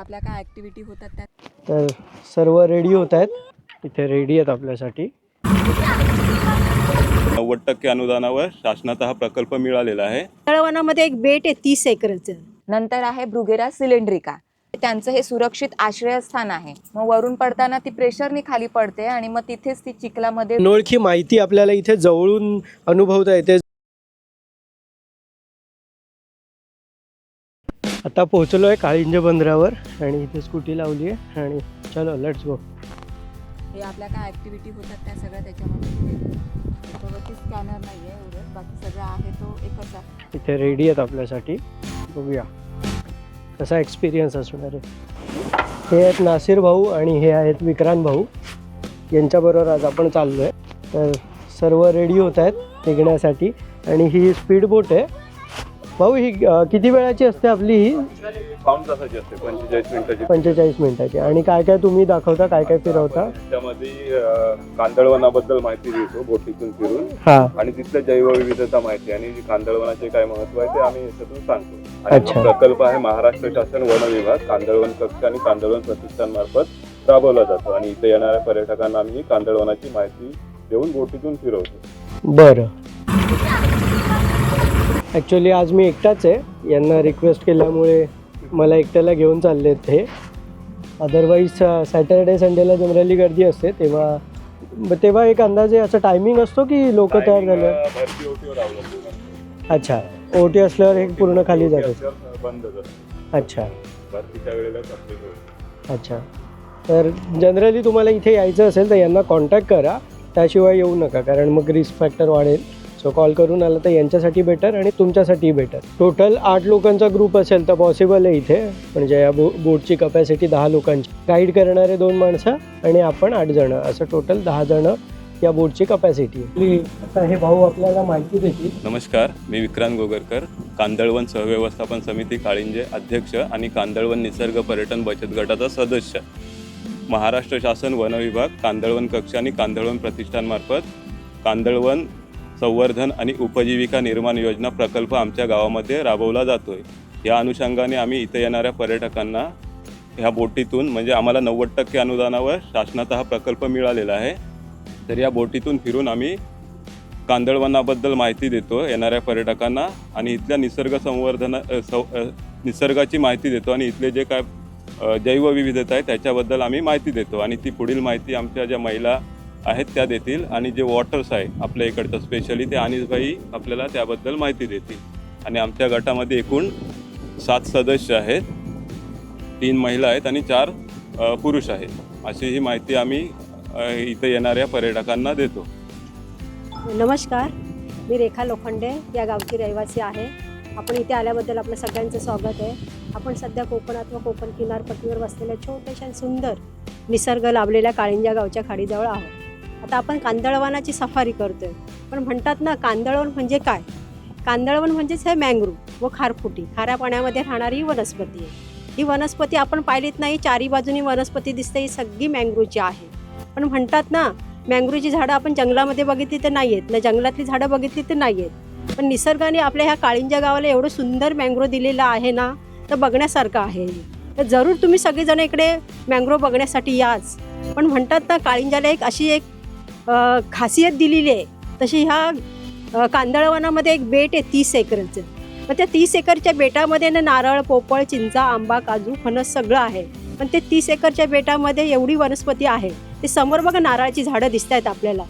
आपल्या काय ॲक्टिव्हिटी होतात त्यात तर सर्व रेडी होत आहेत. इथे रेडी आहेत आपल्यासाठी. नव्वद टक्के अनुदानावर शासनाचा हा प्रकल्प मिळालेला आहे. तळवनामध्ये एक बेट आहे तीस एकरचं. नंतर आहे ब्रुगेरा सिलेंड्रिका. त्यांचं हे सुरक्षित आश्रयस्थान आहे. मग वरून पडताना ती प्रेशरनी खाली पडते आणि मग तिथेच ती चिखलामध्ये अनोळखी माहिती आपल्याला इथे जवळून अनुभवता येते. आता पोहोचलो आहे काळिंज बंदरावर आणि इथे स्कूटी लावली आहे आणि चलो लेट्स गो हे आपल्या काय ॲक्टिव्हिटी होतात त्या सगळ्या त्याच्यामध्ये. स्कॅनर नाही आहे एवढं बाकी सगळं आहे तो एकच आहे. इथे रेडी आहेत आपल्यासाठी. बघूया. कसा एक्सपिरियन्स असणार आहे. हे आहेत नासिर भाऊ आणि हे आहेत विक्रांत भाऊ. यांच्याबरोबर आज आपण चाललो आहे तर सर्व रेडी होत आहेत निघण्यासाठी. आणि ही स्पीड बोट आहे. भाऊ ही अं, किती वेळाची असते आपली ही? पाऊण तासाची असते पंचेचाळीस मिनिटाची. पंचेचाळीस मिनिटाची. आणि काय काय तुम्ही दाखवता काय काय फिरवता? त्यामध्ये अं, कांदळवनाबद्दल माहिती देतो बोटीतून फिरून. हां. आणि तिथल्या जैवविविधता माहिती आणि कांदळवनाचे काय महत्त्व आहे ते आम्ही याच्यातून सांगतो. आणि अच्छा. हा प्रकल्प आहे महाराष्ट्र शासन वन विभाग. कांदळवन कक्ष आणि कांदळवन प्रतिष्ठान मार्फत राबवला जातो. आणि इथे येणाऱ्या पर्यटकांना आम्ही कांदळवनाची माहिती देऊन बोटीतून फिरवतो. बरं. ॲक्च्युली आज मी एकटाच आहे. यांना रिक्वेस्ट केल्यामुळे मला एकट्याला घेऊन चालले आहेत ते अदरवाईज सॅटर्डे संडेला जनरली गर्दी असते. तेव्हा तेव्हा एक अंदाजे असं टायमिंग असतो की लोक तयार झाले. अच्छा. ओटी असल्यावर हे पूर्ण खाली असतं अच्छा. अच्छा. तर जनरली तुम्हाला इथे यायचं असेल तर यांना कॉन्टॅक्ट करा. त्याशिवाय येऊ नका कारण मग रिस्क फॅक्टर वाढेल. सो कॉल करून आलं तर यांच्यासाठी बेटर आणि तुमच्यासाठी बेटर टोटल आठ लोकांचा ग्रुप असेल तर पॉसिबल आहे इथे. म्हणजे या बो बोटची कपॅसिटी दहा लोकांची. गाईड करणारे दोन माणसं आणि आपण आठ जणं. असं टोटल दहा जणं या बोटची कपॅसिटी आहे. आता हे भाऊ आपल्याला माहिती देतील. नमस्कार मी विक्रांत गोगरकर कांदळवन सहव्यवस्थापन समिती काळिंजे अध्यक्ष आणि कांदळवन निसर्ग पर्यटन बचत गटाचा सदस्य. महाराष्ट्र शासन वन विभाग कांदळवन कक्ष आणि कांदळवन प्रतिष्ठानमार्फत कांदळवन संवर्धन आणि उपजीविका निर्माण योजना प्रकल्प आमच्या गावामध्ये राबवला जातो आहे या अनुषंगाने आम्ही इथे येणाऱ्या पर्यटकांना ह्या बोटीतून म्हणजे आम्हाला नव्वद टक्के अनुदानावर शासनाचा हा प्रकल्प मिळालेला आहे. तर या बोटीतून फिरून आम्ही कांदळवनाबद्दल माहिती देतो येणाऱ्या पर्यटकांना आणि इथल्या निसर्ग संवर्धन सं निसर्गाची माहिती देतो आणि इथले जे काय जैवविविधता आहे त्याच्याबद्दल आम्ही माहिती देतो. आणि ती पुढील माहिती आमच्या ज्या महिला आहेत त्या देतील आणि जे वॉटर्स आहे आपल्या इकडचं स्पेशली ते अनिसभाई आपल्याला त्याबद्दल माहिती देतील. आणि आमच्या गटामध्ये एकूण सात सदस्य आहेत. तीन महिला आहेत आणि चार पुरुष आहेत. अशी ही माहिती आम्ही इथं इथे येणाऱ्या पर्यटकांना देतो. नमस्कार. मी रेखा लोखंडे या गावची रहिवासी आहे. आपण इथे आल्याबद्दल आपलं सगळ्यांचं स्वागत आहे. आपण सध्या कोकणात व कोकण किनारपट्टीवर बसलेल्या छोट्याशा सुंदर निसर्ग लाभलेल्या काळिंजा गावच्या खाडीजवळ आहोत. आता आपण कांदळवनाची सफारी करतोय. पण म्हणतात ना कांदळवन म्हणजे काय? कांदळवन म्हणजेच हे मँग्रोव व खारफुटी. खाऱ्या पाण्यामध्ये राहणारी वनस्पती आहे. ही वनस्पती आपण पाहिलीत नाही चारी बाजूनी वनस्पती दिसते ही सगळी मँग्रोची आहे. पण म्हणतात ना मँग्रोची झाडं आपण जंगलामध्ये बघितली तर नाही आहेत. ना जंगलातली झाडं बघितली तर नाही आहेत. पण निसर्गाने आपल्या ह्या काळिंजा गावाला एवढं सुंदर मँग्रो दिलेलं आहे ना तर बघण्यासारखं आहे तर जरूर तुम्ही सगळेजण इकडे मँग्रो बघण्यासाठी याच. पण म्हणतात ना काळिंजाला एक अशी एक खासियत दिलेली आहे. तशी ह्या कांदळवनामध्ये एक बेट आहे तीस एकरचं. मग त्या तीस एकरच्या बेटामध्ये ना नारळ पोपळ चिंचा आंबा काजू फणस सगळं आहे. पण ते तीस एकरच्या बेटामध्ये एवढी वनस्पती आहे ते समोर बघा नारळाची झाडं दिसत आहेत आपल्याला.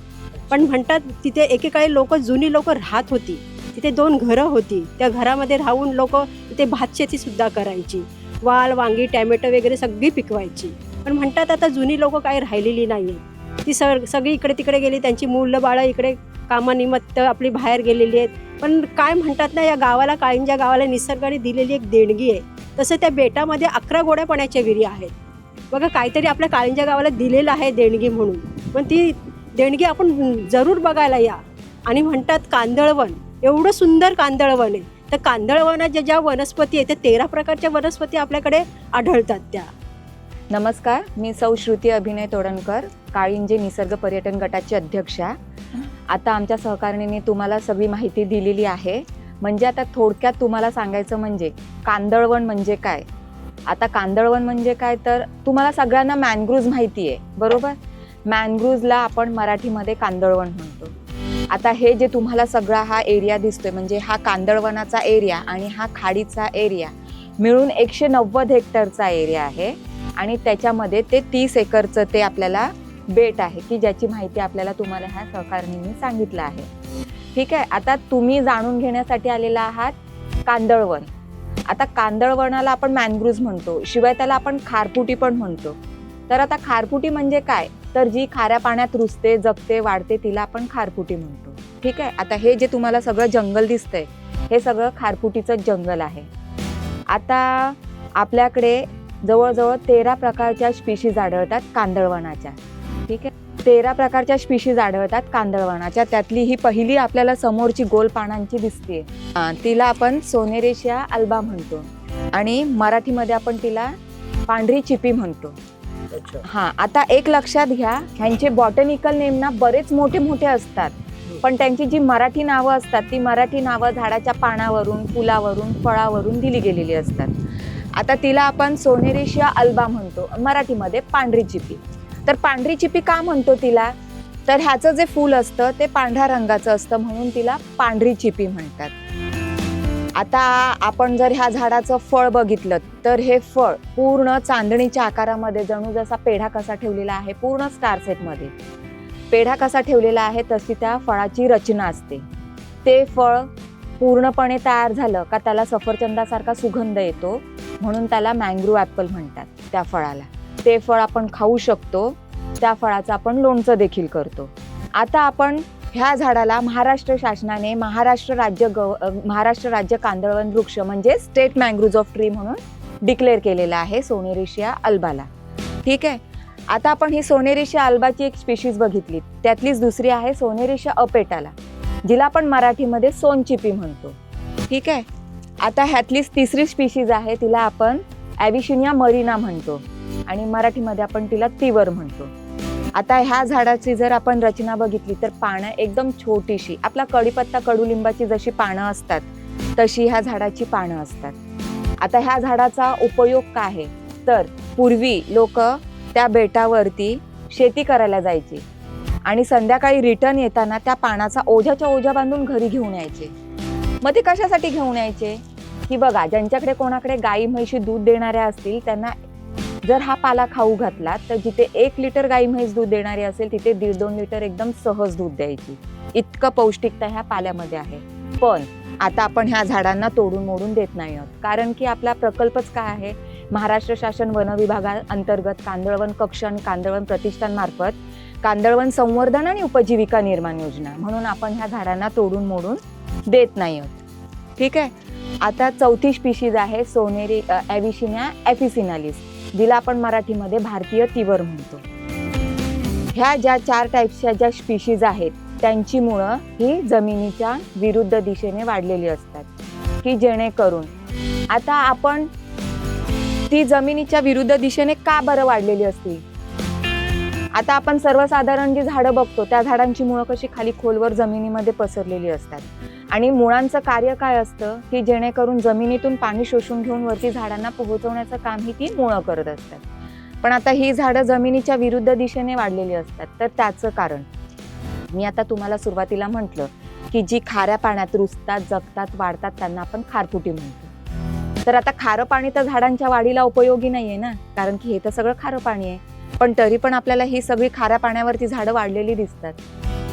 पण म्हणतात तिथे एकेकाळी लोक जुनी लोक राहत होती. तिथे दोन घरं होती. त्या घरामध्ये राहून लोक तिथे भातशेतीसुद्धा करायची. वाल वांगी टॅमॅटो वगैरे सगळी पिकवायची. पण म्हणतात आता जुनी लोक काही राहिलेली नाही आहेत ती सग सगळी इकडे तिकडे गेली त्यांची मुलं बाळं इकडे कामानिमित्त आपली बाहेर गेलेली आहेत. पण काय म्हणतात ना या गावाला काळिंजा गावाला निसर्गाने दिलेली एक देणगी आहे. तसं त्या बेटामध्ये अकरा गोड्या पाण्याच्या विहिरी आहेत. बघा काहीतरी आपल्या काळिंजा गावाला दिलेलं आहे देणगी म्हणून. पण ती देणगी आपण जरूर बघायला या. आणि म्हणतात कांदळवन एवढं सुंदर कांदळवन आहे. तर कांदळवनात ज्या ज्या वनस्पती आहेत त्या तेरा प्रकारच्या वनस्पती आपल्याकडे आढळतात त्या. नमस्कार मी सौ श्रुती अभिनय तोडणकर काळिंजे निसर्ग पर्यटन गटाची अध्यक्षा आता आमच्या सहकारिणीने तुम्हाला सगळी माहिती दिलेली आहे. म्हणजे आता थोडक्यात तुम्हाला सांगायचं म्हणजे कांदळवन म्हणजे काय? आता कांदळवन म्हणजे काय? तर तुम्हाला सगळ्यांना मॅनग्रूज माहिती आहे बरोबर? मॅनग्रूजला आपण मराठीमध्ये कांदळवन म्हणतो. आता हे जे तुम्हाला सगळा हा एरिया दिसतोय म्हणजे हा कांदळवनाचा एरिया आणि हा खाडीचा एरिया मिळून एकशे नव्वद हेक्टरचा एरिया आहे. आणि त्याच्यामध्ये ते तीस एकरचं ते आपल्याला बेट आहे की ज्याची माहिती आपल्याला तुम्हाला ह्या सहकारणींनी सांगितलं आहे. ठीक आहे आता तुम्ही जाणून घेण्यासाठी आलेला आहात कांदळवन. आता कांदळवनाला आपण मॅनग्रुज म्हणतो शिवाय त्याला आपण खारपुटी पण म्हणतो. तर आता खारपुटी म्हणजे काय? तर जी खाऱ्या पाण्यात रुजते जगते वाढते तिला आपण खारपुटी म्हणतो. ठीक आहे आता हे जे तुम्हाला सगळं जंगल दिसतंय हे सगळं खारपुटीचं जंगल आहे. आता आपल्याकडे जवळजवळ तेरा प्रकारच्या स्पीशीज आढळतात कांदळवनाच्या. ठीक आहे? तेरा प्रकारच्या स्पीशीज आढळतात कांदळवनाच्या. त्यातली ही पहिली आपल्याला समोरची गोल पानांची दिसते तिला आपण सोनेरेशिया अल्बा म्हणतो. आणि मराठीमध्ये आपण तिला पांढरी चिपी म्हणतो. अच्छा. हा आता एक लक्षात घ्या. ह्यांचे बॉटनिकल नेम ना बरेच मोठे मोठे असतात. पण त्यांची जी मराठी नावं असतात ती मराठी नावं झाडाच्या पानावरून फुलावरून फळावरून दिली गेलेली असतात. आता तिला आपण सोनेरेशिया अल्बा म्हणतो मराठीमध्ये पांढरी चिपी. तर पांढरी चिपी का म्हणतो तिला? तर ह्याचं जे फूल असतं ते पांढऱ्या रंगाचं असतं म्हणून तिला पांढरी चिपी म्हणतात. आता आपण जर ह्या झाडाचं फळ बघितलं तर हे फळ पूर्ण चांदणीच्या आकारामध्ये जणू जसा पेढा कसा ठेवलेला आहे पूर्ण स्टार सेटमध्ये. पेढा कसा ठेवलेला आहे तशी त्या फळाची रचना असते. ते फळ पूर्णपणे तयार झालं का त्याला सफरचंदासारखा सुगंध येतो म्हणून त्याला मँग्रो ॲपल म्हणतात त्या फळाला. ते फळ आपण खाऊ शकतो त्या फळाचं आपण लोणचं देखील करतो. आता आपण ह्या झाडाला महाराष्ट्र शासनाने महाराष्ट्र राज्य गव महाराष्ट्र राज्य कांदळवन वृक्ष म्हणजे स्टेट मँग्रोज ऑफ ट्री म्हणून डिक्लेअर केलेला आहे सोनेरिशिया अल्बाला. ठीक आहे? आता आपण ही सोनेरिशिया अल्बाची एक स्पेशीज बघितली. त्यातलीच दुसरी आहे सोनेरिशिया अपेटाला. जिला आपण मराठीमध्ये सोनचिपी म्हणतो. ठीक आहे? आता ह्यातलीच तिसरी स्पीशीज आहे तिला आपण ॲविशिनिया मरीना म्हणतो. आणि मराठीमध्ये आपण तिला तिवर म्हणतो. आता ह्या झाडाची जर आपण रचना बघितली तर पानं एकदम छोटीशी आपला कडीपत्ता कडुलिंबाची जशी पानं असतात तशी ह्या झाडाची पानं असतात. आता ह्या झाडाचा उपयोग काय आहे? तर पूर्वी लोक त्या बेटावरती शेती करायला जायची. आणि संध्याकाळी रिटर्न येताना त्या पानाचा ओझ्याच्या ओझ्या बांधून घरी घेऊन यायचे. मग ते कशासाठी घेऊन यायचे? की बघा ज्यांच्याकडे कोणाकडे गाई म्हैशी दूध देणाऱ्या असतील त्यांना जर हा पाला खाऊ घातला तर जिथे एक लिटर गाई म्हैस दूध देणारी असेल तिथे दीड दोन लिटर एकदम सहज दूध द्यायची. इतकं पौष्टिकता ह्या पाल्यामध्ये आहे. पण आता आपण ह्या झाडांना तोडून मोडून देत नाही आहोत. कारण की आपला प्रकल्पच काय आहे? महाराष्ट्र शासन वन विभागाअंतर्गत कांदळवन कक्ष आणि कांदळवन प्रतिष्ठानमार्फत कांदळवन संवर्धन आणि उपजीविका निर्माण योजना. म्हणून आपण ह्या झाडांना तोडून मोडून देत नाही आहोत. ठीक आहे? आता चौथी स्पीशीज आहे सोनेरी ॲविशिन्या ॲफिसिनालिस जिला आपण मराठीमध्ये भारतीय तिवर म्हणतो. ह्या ज्या चार टाईप्सच्या ज्या स्पीशीज आहेत त्यांची मुळं ही जमिनीच्या विरुद्ध दिशेने वाढलेली असतात. की जेणेकरून आता आपण ती जमिनीच्या विरुद्ध दिशेने का बरं वाढलेली असतील? आता आपण सर्वसाधारण जी झाडं बघतो त्या झाडांची मुळं कशी खाली खोलवर जमिनीमध्ये पसरलेली असतात. आणि मुळांचं कार्य काय असतं की जेणेकरून जमिनीतून पाणी शोषून घेऊन वरती झाडांना पोहोचवण्याचं काम ही ती मुळं करत असतात. पण आता ही झाडं जमिनीच्या विरुद्ध दिशेने वाढलेली असतात तर त्याचं कारण. मी आता तुम्हाला सुरुवातीला म्हटलं की जी खाऱ्या पाण्यात रुजतात जगतात वाढतात त्यांना आपण खारफुटी म्हणतो. तर आता खारं पाणी तर झाडांच्या वाढीला उपयोगी नाहीये ना? कारण की हे तर सगळं खारं पाणी आहे. पण तरी पण आपल्याला ही सगळी खाऱ्या पाण्यावरती झाडं वाढलेली दिसतात.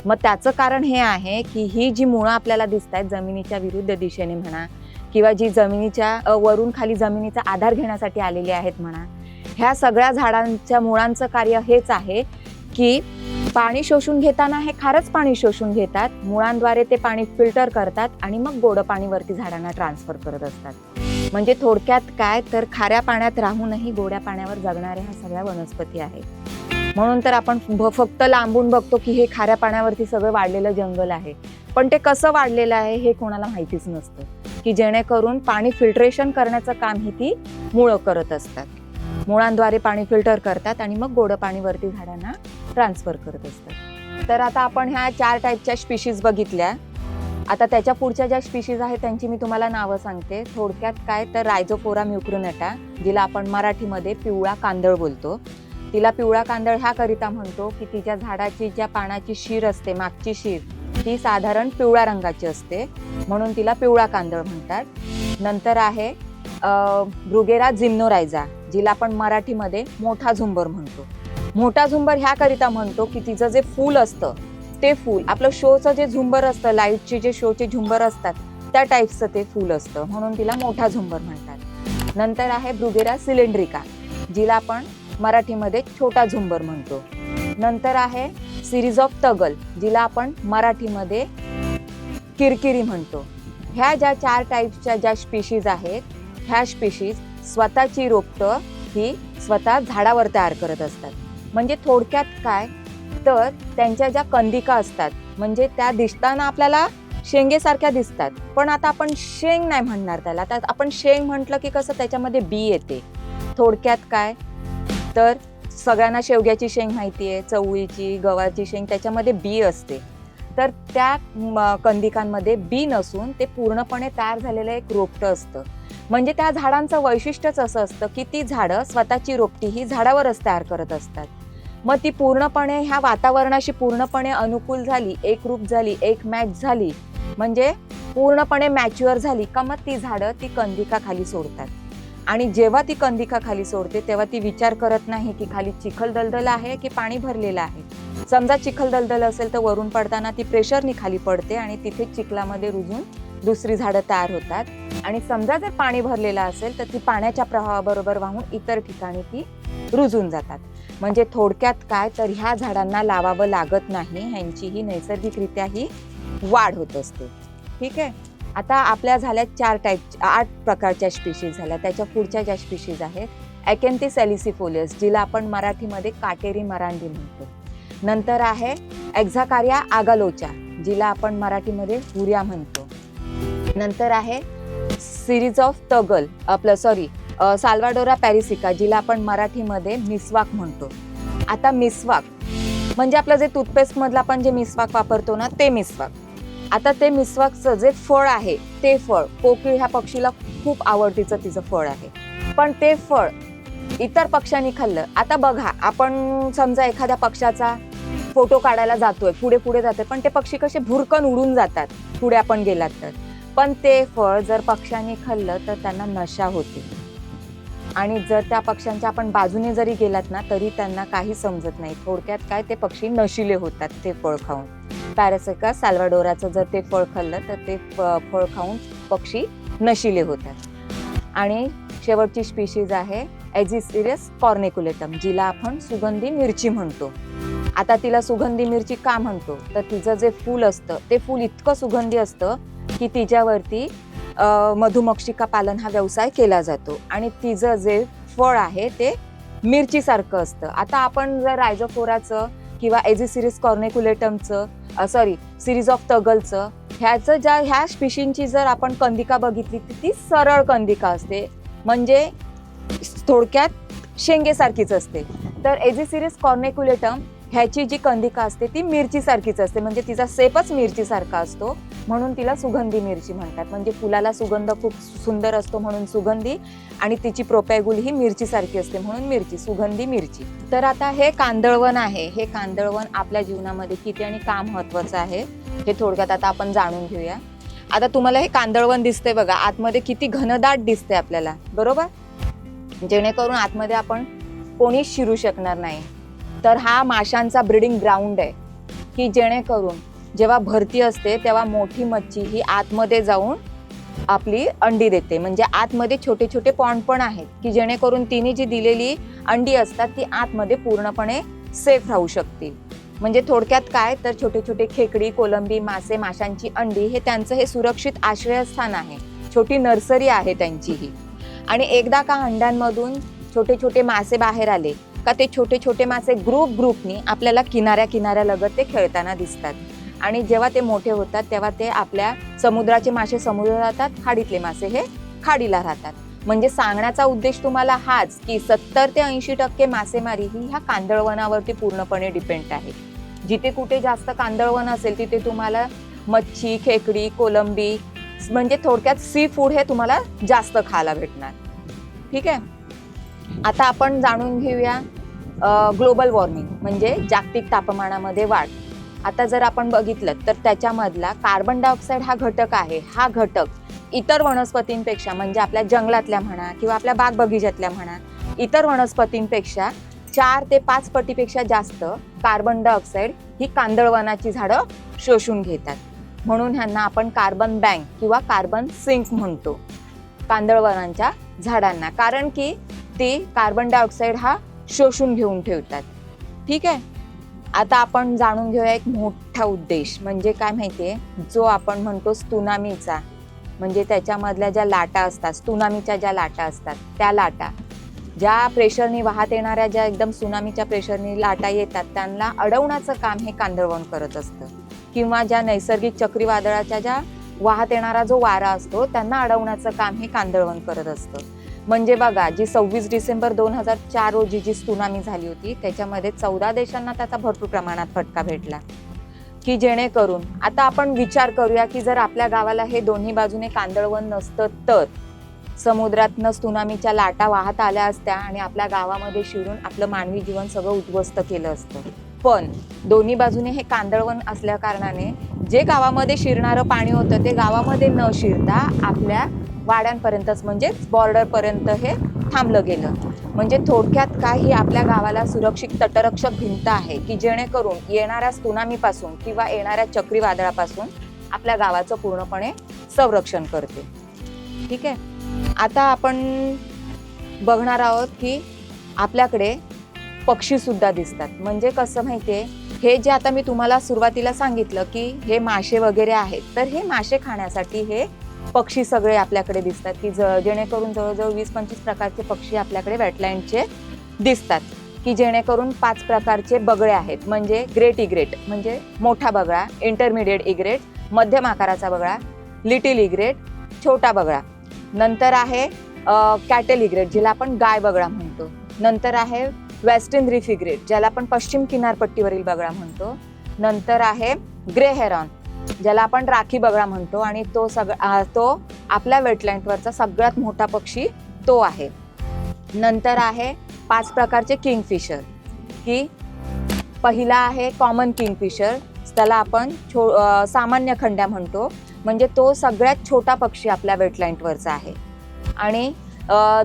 मग त्याचं कारण हे आहे की ही जी मुळं आपल्याला दिसत आहेत जमिनीच्या विरुद्ध दिशेने म्हणा किंवा जी जमिनीच्या वरून खाली जमिनीचा आधार घेण्यासाठी आलेली आहेत म्हणा ह्या सगळ्या झाडांच्या मुळांचं कार्य हेच आहे की पाणी शोषून घेताना हे खारच पाणी शोषून घेतात मुळांद्वारे ते पाणी फिल्टर करतात आणि मग गोडं पाणी वरती झाडांना ट्रान्सफर करत असतात. म्हणजे थोडक्यात काय तर खाऱ्या पाण्यात राहूनही गोड्या पाण्यावर जगणाऱ्या ह्या सगळ्या वनस्पती आहेत म्हणून तर आपण भ- फक्त लांबून बघतो की हे खाऱ्या पाण्यावरती सगळं वाढलेलं जंगल आहे. पण ते कसं वाढलेलं आहे हे कोणाला माहितीच नसतं. की जेणेकरून पाणी फिल्ट्रेशन करण्याचं काम ही ती मुळं करत असतात. मुळांद्वारे पाणी फिल्टर करतात आणि मग गोडं पाणी वरती झाडांना ट्रान्सफर करत असतात. तर आता आपण ह्या चार टाईपच्या स्पिशीज बघितल्या. आता त्याच्या पुढच्या ज्या स्पीशीज आहेत त्यांची मी तुम्हाला नावं सांगते. थोडक्यात काय तर रायझोफोरा म्युक्रुनटा जिला आपण मराठीमध्ये पिवळा कांदळ बोलतो. तिला पिवळा कांदळ ह्याकरिता म्हणतो की तिच्या झाडाची ज्या पानाची शीर असते मागची शीर ती साधारण पिवळ्या रंगाची असते. म्हणून तिला पिवळा कांदळ म्हणतात. नंतर आहे ब्रुगेरा जिम्नोरायझा जिला आपण मराठीमध्ये मोठा झुंबर म्हणतो. मोठा झुंबर ह्याकरिता म्हणतो की तिचं जे फूल असतं ते फूल. आपलं शोचं जे झुंबर असतं लाईटचे जे शोचे झुंबर असतात त्या टाईपचं ते फूल असतं. म्हणून तिला मोठा झुंबर म्हणतात. नंतर आहे ब्रुगेरा सिलेंड्रिका जिला आपण मराठीमध्ये छोटा झुंबर म्हणतो. नंतर आहे सिरीज ऑफ तगल जिला आपण मराठीमध्ये किरकिरी म्हणतो. ह्या ज्या चार टाईपच्या ज्या स्पीशीज आहेत ह्या स्पीशीज स्वतःची रोपटं ही स्वतः झाडावर तयार करत असतात. म्हणजे थोडक्यात काय? तर त्यांच्या ज्या कंदिका असतात म्हणजे त्या दिसताना आपल्याला शेंगेसारख्या दिसतात. पण आता आपण शेंग नाही म्हणणार त्याला. आता आपण शेंग म्हटलं की कसं त्याच्यामध्ये बी येते. थोडक्यात काय? तर सगळ्यांना शेवग्याची शेंग माहिती आहे चवळीची गव्हाची शेंग त्याच्यामध्ये बी असते. तर त्या कंदिकांमध्ये बी नसून ते पूर्णपणे तयार झालेलं एक रोपटं असतं. म्हणजे त्या झाडांचं वैशिष्ट्यच असं असतं की ती झाडं स्वतःची रोपटी ही झाडावरच तयार करत असतात. मग ती पूर्णपणे ह्या वातावरणाशी पूर्णपणे अनुकूल झाली एकरूप झाली एक मॅच झाली. म्हणजे पूर्णपणे मॅच्युअर झाली. का मग ती झाडं ती कंदिका खाली सोडतात. आणि जेव्हा ती कंदिका खाली सोडते तेव्हा ती विचार करत नाही की खाली चिखल दलदल आहे की पाणी भरलेलं आहे. समजा चिखल दलदल असेल तर वरून पडताना ती प्रेशरनी खाली पडते आणि तिथे चिखलामध्ये रुजून दुसरी झाडं तयार होतात. आणि समजा जर पाणी भरलेलं असेल तर ती पाण्याच्या प्रवाहाबरोबर वाहून इतर ठिकाणी ती रुजून जातात. म्हणजे थोडक्यात काय तर ह्या झाडांना लावावं लागत नाही ह्यांचीही नैसर्गिकरित्या ही वाढ होत असते. ठीक आहे? आता आपल्या झाल्या चार टाईप आठ प्रकारच्या स्पीशीज झाल्या. त्याच्या पुढच्या ज्या स्पीशीज आहेत ॲकेन्थी सॅलिसिफोलियस जिला आपण मराठीमध्ये काटेरी मरांडी म्हणतो. नंतर आहे एक्झाकार्या आगालोचा जिला आपण मराठीमध्ये हुर्या म्हणतो. नंतर आहे सिरीज ऑफ तगल आपलं सॉरी साल्वाडोरा पॅरिसिका जिला आपण मराठीमध्ये मिसवाक म्हणतो. आता मिसवाक म्हणजे आपलं जे टूथपेस्टमधलं आपण जे मिसवाक वापरतो ना ते मिसवाक. आता ते मिसवाकचं जे फळ आहे ते फळ कोकिळ ह्या पक्षीला खूप आवडतीचं तिचं फळ आहे. पण ते फळ इतर पक्ष्यांनी खाल्लं. आता बघा आपण समजा एखाद्या पक्षाचा फोटो काढायला जातोय पुढे पुढे जातोय पण ते पक्षी कसे भुरकन उडून जातात पुढे आपण गेलात तर. पण ते फळ जर पक्ष्यांनी खाल्लं तर त्यांना नशा होते. आणि जर त्या पक्ष्यांच्या आपण बाजूने जरी गेलात ना तरी त्यांना काही समजत नाही. थोडक्यात काय ते पक्षी नशिले होतात ते फळ खाऊन. पॅरासिका साल्वाडोराचं जर ते फळ खाल्लं तर ते फ- फळ खाऊन पक्षी नशिले होतात. आणि शेवटची स्पीशीज आहे एजिसिरियस कॉर्निकुलेटम जिला आपण सुगंधी मिरची म्हणतो. आता तिला सुगंधी मिरची का म्हणतो? तर तिचं जे फूल असतं ते फूल इतकं सुगंधी असतं की तिच्यावरती मधुमक्षिका पालन हा व्यवसाय केला जातो. आणि तिचं जे फळ आहे ते मिरचीसारखं असतं. आता आपण जर रायजोफोराचं किंवा एजिसिरिस कॉर्निकुलेटमचं सॉरी सिरीज ऑफ तगलचं ह्याचं ज्या ह्या स्पिशींची जर आपण कंदिका बघितली तर ती सरळ कंदिका असते. म्हणजे थोडक्यात शेंगेसारखीच असते. तर एजिसिरिस कॉर्निकुलेटम ह्याची जी कंदिका असते ती मिरचीसारखीच असते. म्हणजे तिचा सेपच मिरचीसारखा असतो. म्हणून तिला सुगंधी मिरची म्हणतात. म्हणजे फुलाला सुगंध खूप सुंदर असतो म्हणून सुगंधी आणि तिची प्रोपॅगुल ही मिरचीसारखी असते म्हणून मिरची सुगंधी मिरची. तर आता हे कांदळवन आहे. हे कांदळवन आपल्या जीवनामध्ये किती आणि का महत्वाचं आहे हे थोडक्यात आता आपण जाणून घेऊया. आता तुम्हाला हे कांदळवन दिसते बघा आतमध्ये किती घनदाट दिसते आपल्याला बरोबर? जेणेकरून आतमध्ये आपण कोणीच शिरू शकणार नाही. तर हा माशांचा ब्रीडिंग ग्राउंड आहे की जेणेकरून जेव्हा भरती असते तेव्हा मोठी मच्छी ही आतमध्ये जाऊन आपली अंडी देते. म्हणजे आतमध्ये छोटे छोटे पॉन्ड पण आहेत की जेणेकरून तिने जी दिलेली अंडी असतात ती आतमध्ये पूर्णपणे सेफ राहू शकतील. म्हणजे थोडक्यात काय तर छोटे छोटे खेकडी कोलंबी मासे माशांची अंडी हे त्यांचं हे सुरक्षित आश्रयस्थान आहे. छोटी नर्सरी आहे त्यांची ही. आणि एकदा का अंड्यांमधून छोटे छोटे मासे बाहेर आले का ते छोटे छोटे मासे ग्रुप ग्रुपनी आपल्याला किनाऱ्या किनाऱ्यालगत ते खेळताना दिसतात. आणि जेव्हा ते मोठे होतात तेव्हा ते आपल्या समुद्राचे मासे समुद्रात राहतात खाडीतले मासे हे खाडीला राहतात. म्हणजे सांगण्याचा उद्देश तुम्हाला हाच की सत्तर ते ऐंशी टक्के मासेमारी ही ह्या कांदळवनावरती पूर्णपणे डिपेंड आहे. जिथे कुठे जास्त कांदळवन असेल तिथे तुम्हाला मच्छी खेकडी कोलंबी म्हणजे थोडक्यात सी फूड हे तुम्हाला जास्त खायला भेटणार. ठीक आहे? आता आपण जाणून घेऊया ग्लोबल वॉर्मिंग म्हणजे जागतिक तापमानामध्ये वाढ. आता जर आपण बघितलं तर त्याच्यामधला कार्बन डायऑक्साईड हा घटक आहे. हा घटक इतर वनस्पतींपेक्षा म्हणजे आपल्या जंगलातल्या म्हणा किंवा आपल्या बाग बगीच्यातल्या म्हणा इतर वनस्पतींपेक्षा चार ते पाच पटीपेक्षा जास्त कार्बन डायऑक्साईड ही कांदळवनाची झाडं शोषून घेतात. म्हणून ह्यांना आपण कार्बन बँक किंवा कार्बन सिंक म्हणतो. कांदळवनांच्या झाडांना. कारण की ते कार्बन डायऑक्साईड हा शोषून घेऊन ठेवतात. ठीक आहे? आता आपण जाणून घेऊया एक मोठा उद्देश. म्हणजे काय माहितीये? जो आपण म्हणतो स्तुनामीचा म्हणजे त्याच्यामधल्या ज्या लाटा असतात सुनामीच्या ज्या लाटा असतात त्या लाटा. ज्या प्रेशरनी वाहत येणाऱ्या ज्या एकदम सुनामीच्या प्रेशरनी लाटा येतात त्यांना अडवण्याचं काम हे कांदळवण करत असतं. किंवा ज्या नैसर्गिक चक्रीवादळाच्या ज्या वाहत येणारा जो वारा असतो त्यांना अडवण्याचं काम हे कांदळवण करत असतं. म्हणजे बघा जी सव्वीस डिसेंबर दोन हजार चार रोजी जी सुनामी झाली होती त्याच्यामध्ये चौदा देशांना त्याचा भरपूर प्रमाणात फटका भेटला. की जेणेकरून आता आपण विचार करूया की जर आपल्या गावाला हे दोन्ही बाजूने कांदळवन नसतं तर समुद्रातनं सुनामीच्या लाटा वाहत आल्या असत्या आणि आपल्या गावामध्ये शिरून आपलं मानवी जीवन सगळं उद्ध्वस्त केलं असतं. पण दोन्ही बाजूने हे कांदळवन असल्या कारणाने जे गावामध्ये शिरणारं पाणी होतं ते गावामध्ये न शिरता आपल्या वाड्यांपर्यंतच म्हणजेच बॉर्डरपर्यंत हे थांबलं गेलं. म्हणजे थोडक्यात काही आपल्या गावाला सुरक्षित तटरक्षक भिंत आहे की जेणेकरून येणाऱ्या सुनामीपासून किंवा येणाऱ्या चक्रीवादळापासून आपल्या गावाचं पूर्णपणे संरक्षण करते. ठीक आहे? आता आपण बघणार आहोत की आपल्याकडे पक्षीसुद्धा दिसतात. म्हणजे कसं माहिती आहे हे जे आता मी तुम्हाला सुरुवातीला सांगितलं की हे मासे वगैरे आहेत तर हे मासे खाण्यासाठी हे पक्षी सगळे आपल्याकडे दिसतात की ज जेणेकरून जवळजवळ वीस पंचवीस प्रकारचे पक्षी आपल्याकडे वेटलँडचे दिसतात की जेणेकरून पाच प्रकारचे बगळे आहेत म्हणजे ग्रेट इग्रेट म्हणजे मोठा बगळा इंटरमिडिएट इग्रेट मध्यम आकाराचा बगळा लिटिल इग्रेट छोटा बगळा. नंतर आहे कॅटल इग्रेट जिला आपण गाय बगळा म्हणतो. नंतर आहे वेस्टर्न रिफिग्रेट ज्याला आपण पश्चिम किनारपट्टीवरील बगळा म्हणतो. नंतर आहे ग्रे हेरॉन ज्याला आपण राखी बगळा म्हणतो आणि तो सगळा तो आपल्या वेटलँडवरचा सगळ्यात मोठा पक्षी तो आहे. नंतर आहे पाच प्रकारचे किंगफिशर. की पहिला आहे कॉमन किंगफिशर त्याला आपण छो सामान्य खंड्या म्हणतो. म्हणजे तो सगळ्यात छोटा पक्षी आपल्या वेटलँडवरचा आहे. आणि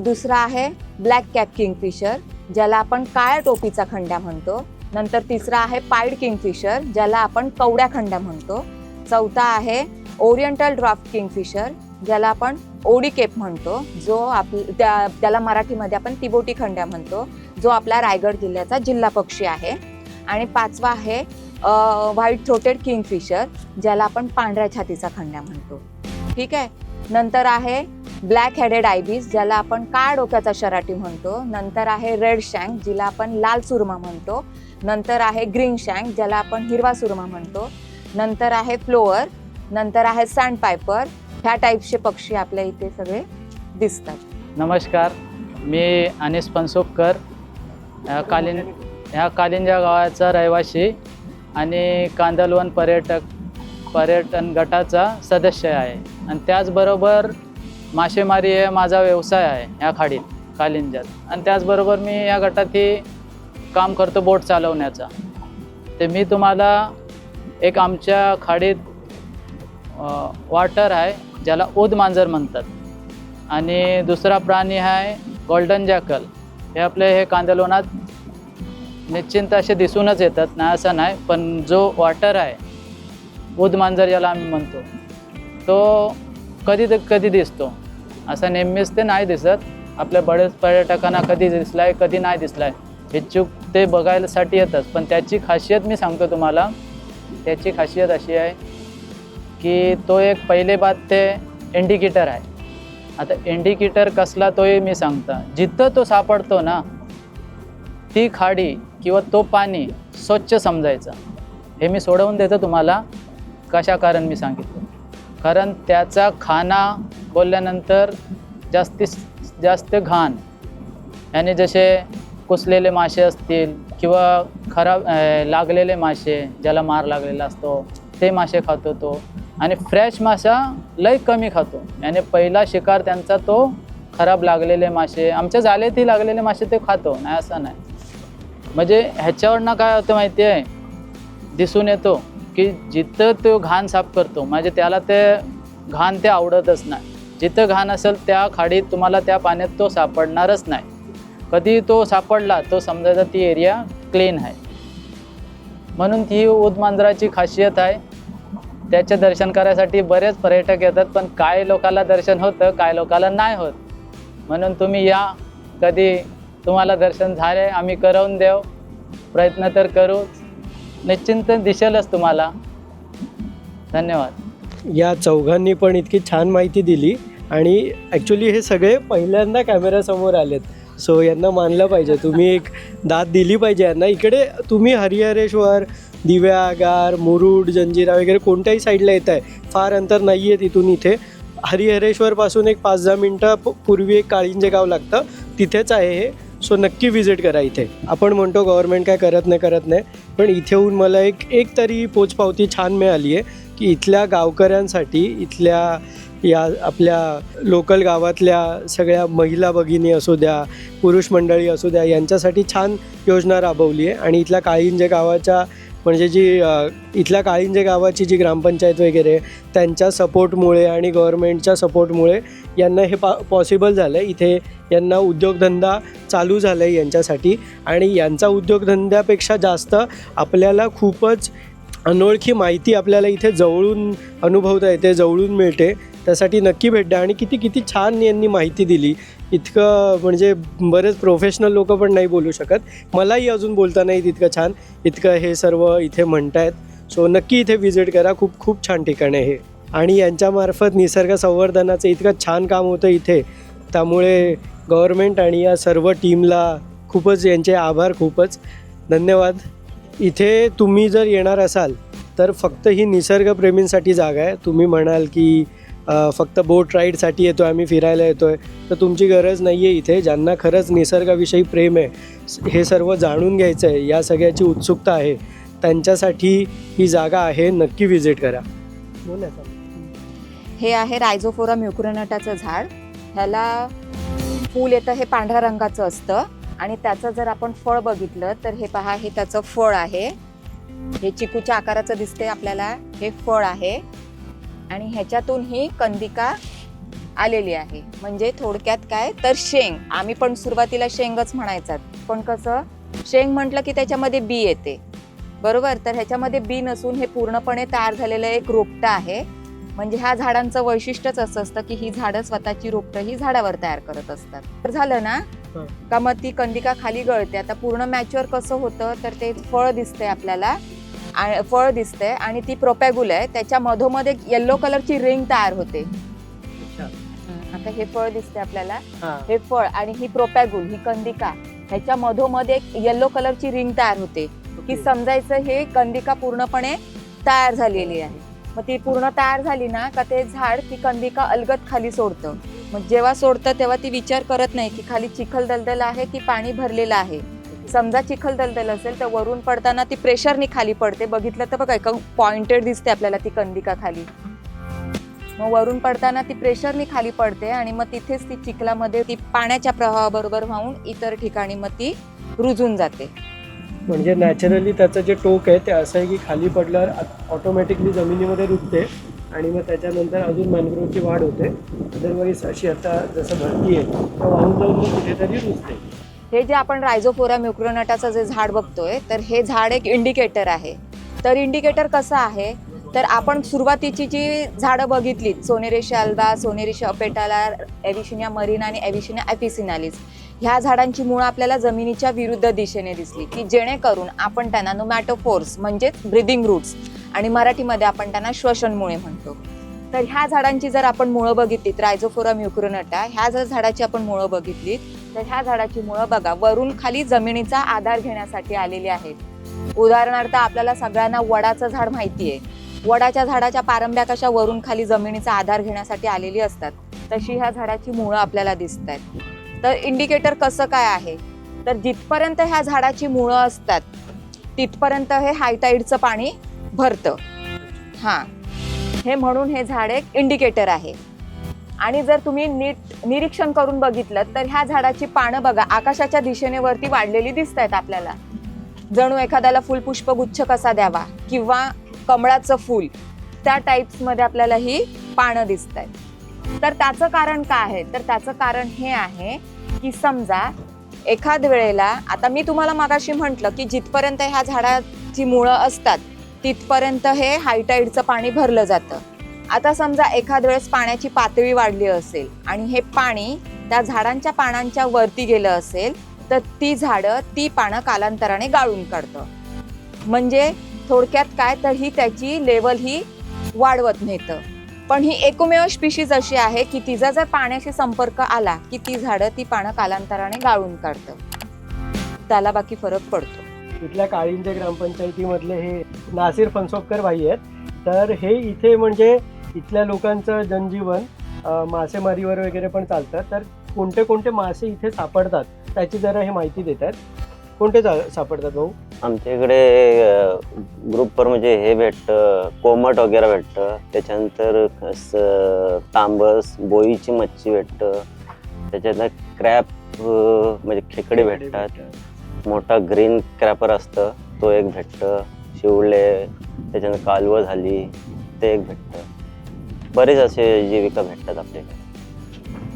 दुसरा आहे ब्लॅक कॅप किंगफिशर ज्याला आपण काळ्या टोपीचा खंड्या म्हणतो. नंतर तिसरा आहे पाईड किंगफिशर ज्याला आपण कवड्या खंड्या म्हणतो. चौथा आहे ओरिएंटल ड्राफ्ट किंगफिशर ज्याला आपण ओडी केप म्हणतो. जो आप त्या त्याला मराठीमध्ये आपण तिबोटी खंड्या म्हणतो. जो आपला रायगड जिल्ह्याचा जिल्हा पक्षी आहे. आणि पाचवा आहे व्हाईट थ्रोटेड किंगफिशर ज्याला आपण पांढऱ्या छातीचा खंड्या म्हणतो. ठीक आहे? नंतर आहे ब्लॅक हेडेड आयबीस ज्याला आपण काळ डोक्याचा शराटी म्हणतो. नंतर आहे रेड शँक जिला आपण लाल सुरमा म्हणतो. नंतर आहे ग्रीन शँक ज्याला आपण हिरवा सुरमा म्हणतो. नंतर आहे फ्लोअर नंतर आहे सँड पायपर ह्या टाईपचे पक्षी आपल्या इथे सगळे दिसतात. नमस्कार मी अनिस पनसोपकर. ह्या कालिन ह्या कालिंजा गावाचा रहिवासी आणि कांदलवन पर्यटक पर्यटन गटाचा सदस्य आहे. आणि त्याचबरोबर मासेमारी हे माझा व्यवसाय आहे ह्या खाडीत कालिंजात आणि त्याचबरोबर मी या गटातही काम करतो बोट चालवण्याचा. ते मी तुम्हाला एक आमच्या खाडीत वॉटर आहे ज्याला उद मांजर म्हणतात. आणि दुसरा प्राणी आहे गोल्डन जॅकल. हे आपले हे कांदलोनात निश्चिंत असे दिसूनच येतात नाही असं नाही पण जो वॉटर आहे उद मांजर ज्याला आम्ही म्हणतो तो कधी कधी दिसतो. असं नेहमीच ते नाही दिसत. आपल्या बरेच पर्यटकांना कधी दिसलाय कधी नाही दिसलाय. इच्छुक ते बघायसाठी येतात. पण त्याची खासियत मी सांगतो तुम्हाला. त्याची खासियत अशी आहे की तो एक पहिले बात ते इंडिकेटर आहे. आता इंडिकेटर कसला तोही मी सांगता. जिथं तो सापडतो ना ती खाडी किंवा तो पाणी स्वच्छ समजायचं. हे मी सोडवून देतो तुम्हाला. कशा कारण मी सांगितलं. कारण त्याचा खाना बोलल्यानंतर जास्तीत जास्त घाण. याने जसे कुसलेले मासे असतील किंवा खराब लागलेले मासे ज्याला मार लागलेला असतो ते मासे खातो तो. आणि फ्रेश मासा लय कमी खातो. याने पहिला शिकार त्यांचा तो खराब लागलेले मासे आमच्या जालेतही लागलेले मासे ते खातो नाही असं नाही. म्हणजे ह्याच्यावरनं काय होतं माहिती आहे? दिसून येतो की जिथं तो घाण साफ करतो म्हणजे त्याला ते घाण ते आवडतच नाही. जिथं घाण असेल त्या खाडीत तुम्हाला त्या पाण्यात तो सापडणारच नाही. कधी तो सापडला तो समजायचा ती एरिया क्लीन आहे. म्हणून ती उदमांजराची खासियत आहे. त्याचे दर्शन करायसाठी बरेच पर्यटक येतात पण काय लोकाला दर्शन होतं काय लोकाला नाही होत. म्हणून तुम्ही या. कधी तुम्हाला दर्शन झाले आम्ही करवून देऊ. प्रयत्न तर करू. निश्चिंत दिसेलच तुम्हाला. धन्यवाद. या चौघांनी पण इतकी छान माहिती दिली. आणि ॲक्च्युली हे सगळे पहिल्यांदा कॅमेऱ्यासमोर आलेत. सो यांना मानलं पाहिजे. तुम्ही एक दाद दिली पाहिजे यांना. इकडे तुम्ही हरिहरेश्वर दिव्यागार मुरुड जंजिरा वगैरे कोणत्याही साईडला येत आहे फार अंतर नाही आहे तिथून इथे. हरिहरेश्वरपासून एक पाच दहा मिनटं प- पूर्वी एक काळिंजे गाव लागतं. तिथेच आहे हे. सो नक्की व्हिजिट करा इथे. आपण म्हणतो गव्हर्नमेंट काय करत नाही करत नाही. पण इथे येऊन मला एक एक तरी पोचपावती छान मिळाली आहे की इथल्या गावकऱ्यांसाठी इथल्या या आपल्या लोकल गावातल्या सगळ्या महिला भगिनी असू द्या पुरुष मंडळी असू द्या यांच्यासाठी छान योजना राबवली आहे. आणि इथल्या काळींजे गावाच्या म्हणजे जी इथल्या काळींजे गावाची जी ग्रामपंचायत वगैरे त्यांच्या सपोर्टमुळे आणि गव्हर्मेंटच्या सपोर्टमुळे यांना हे पा पॉसिबल झालं आहे इथे यांना उद्योगधंदा चालू झाला आहे यांच्यासाठी आणि यांचा उद्योगधंद्यापेक्षा जास्त आपल्याला खूपच अनोळखी माहिती आपल्याला इथे जवळून अनुभवता येते जवळून मिळते. त्यासाठी नक्की भेट द्या. आणि किती किती छान यांनी माहिती दिली. इतकं म्हणजे बरेच प्रोफेशनल लोक पण नाही बोलू शकत. मलाही अजून बोलता नाही इतकं छान. इतकं हे सर्व इथे म्हणतायत. सो नक्की इथे व्हिजिट करा. खूप खूप छान ठिकाण आहे हे. आणि यांच्यामार्फत निसर्ग संवर्धनाचं इतकं छान काम होतं इथे. त्यामुळे गव्हर्मेंट आणि या सर्व टीमला खूपच यांचे आभार खूपच. धन्यवाद. इथे तुम्ही जर येणार असाल तर फक्त ही निसर्गप्रेमींसाठी जागा आहे. तुम्ही म्हणाल की फक्त बोट राईडसाठी येतो आम्ही फिरायला येतो आहे तर तुमची गरज नाही आहे इथे ज्यांना खरंच निसर्गाविषयी प्रेम आहे हे सर्व जाणून घ्यायचं आहे या सगळ्याची उत्सुकता आहे. त्यांच्यासाठी ही जागा आहे नक्की व्हिजिट करा. बोला हे आहे रायझोफोरा म्युक्रोनटाचं झाड. ह्याला फूल येतं हे पांढऱ्या रंगाचं असतं. आणि त्याचं जर आपण फळ बघितलं तर हे पहा हे त्याचं फळ आहे. हे चिकूच्या आकाराचं दिसते आपल्याला हे फळ आहे. आणि ह्याच्यातून ही कंदिका आलेली आहे. म्हणजे थोडक्यात काय? तर शेंग. आम्ही पण सुरुवातीला शेंगच म्हणायचात. पण कसं? शेंग म्हटलं की त्याच्यामध्ये बी येते. बरोबर? तर ह्याच्यामध्ये बी नसून हे पूर्णपणे तयार झालेलं एक रोपटं आहे. म्हणजे ह्या झाडांचं वैशिष्ट्यच असं असतं की ही झाडं स्वतःची रोपटं ही झाडावर तयार करत असतात. तर झालं ना. का मग ती कंदिका खाली गळते. आता पूर्ण मॅच्युअर कसं होतं? तर ते फळ दिसतंय आपल्याला. फळ दिसतंय आणि ती प्रोपॅगुल आहे. त्याच्या मधोमध एक येल्लो कलरची रिंग तयार होते. अच्छा. आता हे फळ दिसते आपल्याला. हां. हे फळ आणि ही प्रोपॅगुल ही कंदिका ह्याच्या मधोमध एक येल्लो कलरची रिंग तयार होते. की समजायचं हे कंदिका पूर्णपणे तयार झालेली आहे. मग ती पूर्ण तयार झाली ना का ते झाड ती कंदिका अलगत खाली सोडतं. मग जेव्हा सोडतं तेव्हा ती विचार करत नाही की खाली चिखल दलदल आहे की पाणी भरलेलं आहे. समजा चिखल दलदल असेल तर वरून पडताना ती प्रेशरनी खाली पडते. बघितलं तर बघा एका पॉइंटेड दिसते आपल्याला ती कंदिका खाली. मग वरून पडताना ती प्रेशरनी खाली पडते आणि मग तिथेच ती चिखलामध्ये ती पाण्याच्या प्रवाहाबरोबर वाहून इतर ठिकाणी मग ती रुजून जाते. म्हणजे नॅचरली त्याचं जे टोक आहे ते असं आहे की खाली पडल्यावर ऑटोमॅटिकली जमिनीमध्ये रुजते आणि मग त्याच्यानंतर अजून मॅनग्रोवची वाढ होते. अदरवाईज अशी आता जसं भरती आहे तर वाहून जाऊन मग कुठेतरी रुजते. हे जे आपण रायझोफोरा म्युक्रोनटाचं जे झाड बघतोय तर हे झाड एक इंडिकेटर आहे. तर इंडिकेटर कसं आहे? तर आपण सुरुवातीची जी झाडं बघितली सोनेरेशी अल्बा सोनेरेशी अपेटाला एव्हिशिनिया मरीना आणि एव्हिशिनिया ॲपिसिनालिस ह्या झाडांची मुळं आपल्याला जमिनीच्या विरुद्ध दिशेने दिसली की जेणेकरून आपण त्यांना नोमॅटोफोर्स म्हणजेच ब्रिदिंग रूट्स आणि मराठीमध्ये आपण त्यांना श्वसनमुळे म्हणतो. तर ह्या झाडांची जर आपण मुळं बघितलीत रायझोफोरा म्युक्रोनटा ह्या जर झाडाची आपण मुळं बघितलीत तर ह्या झाडाची मुळं बघा वरून खाली जमिनीचा आधार घेण्यासाठी आलेली आहेत. उदाहरणार्थ आपल्याला सगळ्यांना वडाचं झाड माहिती आहे वडाच्या झाडाच्या पारंब्या कशा वरून खाली जमिनीचा आधार घेण्यासाठी आलेली असतात तशी ह्या झाडाची मुळं आपल्याला दिसत आहेत तर इंडिकेटर कसं काय आहे? तर जिथपर्यंत ह्या झाडाची मुळं असतात तिथपर्यंत हे हायटाईडचं पाणी भरतं. हां. हे म्हणून हे झाड एक इंडिकेटर आहे. आणि जर तुम्ही नीट निरीक्षण करून बघितलं तर ह्या झाडाची पानं बघा आकाशाच्या दिशेने वरती वाढलेली दिसत आहेत आपल्याला. जणू एखाद्याला फुलपुष्पगुच्छ कसा द्यावा किंवा कमळाचं फूल त्या टाईप्समध्ये आपल्याला ही पानं दिसत आहेत तर त्याचं कारण काय आहे? तर त्याचं कारण हे आहे की समजा एखाद वेळेला आता मी तुम्हाला मागाशी म्हटलं की जिथपर्यंत ह्या झाडाची मुळं असतात तिथपर्यंत हे हायटाईडचं पाणी भरलं जातं. आता समजा एखाद वेळेस पाण्याची पातळी वाढली असेल आणि हे पाणी त्या झाडांच्या पानांच्या वरती गेलं असेल तर ती झाडं ती पानं कालांतराने गाळून काढतं. म्हणजे थोडक्यात काय तर ही त्याची लेवल ही वाढवत नेतं. पण ही एकमेव स्पिशीज अशी आहे की तिचा जर पाण्याशी संपर्क आला की ती झाडं ती पानं कालांतराने गाळून काढतं. त्याला बाकी फरक पडतो. इथल्या काळिंजे ग्रामपंचायतीमधले हे नासिर फनसोपकर भाई आहेत. तर हे इथे म्हणजे इथल्या लोकांचं जनजीवन मासेमारीवर वगैरे पण चालतं. तर कोणते कोणते मासे इथे सापडतात त्याची जरा हे माहिती देत आहेत कोणते सापडतात भाऊ? आमच्या इकडे ग्रुपवर म्हणजे हे भेटतं कोमट वगैरे भेटतं. त्याच्यानंतर स- तांबस बोईची मच्छी भेटतं. त्याच्यानंतर क्रॅप म्हणजे खेकडे भेटतात. मोठा ग्रीन क्रॅपर असतं तो एक भेटतं. शिवले त्याच्यानंतर कालवं झाली ते एक भेटतं. बरेच असे जीविका भेटतात आपल्याकडे.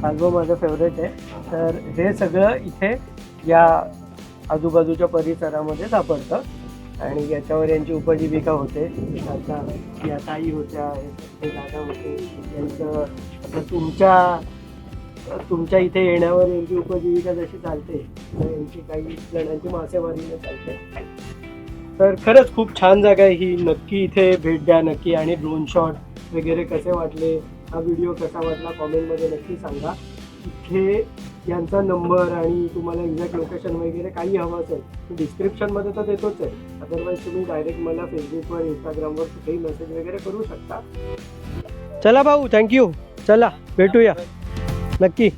कालवा माझं फेवरेट आहे. तर हे सगळं इथे या आजूबाजूच्या परिसरामध्ये सापडतं. आणि याच्यावर यांची उपजीविका होते. आता या ताई होत्या हे दादा होते. यांचं आता तुमच्या तुमच्या इथे येण्यावर यांची उपजीविका जशी चालते तर यांची काही जणांची मासेमारीने चालते. तर खरंच खूप छान जागा आहे. ही नक्की इथे भेट द्या. नक्की आणि ड्रोन शॉट वगैरे कसे वाटले हा व्हिडिओ कसा वाटला कॉमेंटमध्ये नक्की सांगा. इथे यांचा नंबर आणि तुम्हाला एक्झॅक्ट लोकेशन वगैरे काही हवं असेल डिस्क्रिप्शनमध्ये तर देतोच आहे. अदरवाईज तुम्ही डायरेक्ट मला फेसबुकवर इंस्टाग्रामवर कुठेही मेसेज वगैरे करू शकता. चला भाऊ थँक्यू चला भेटूया. नक्की.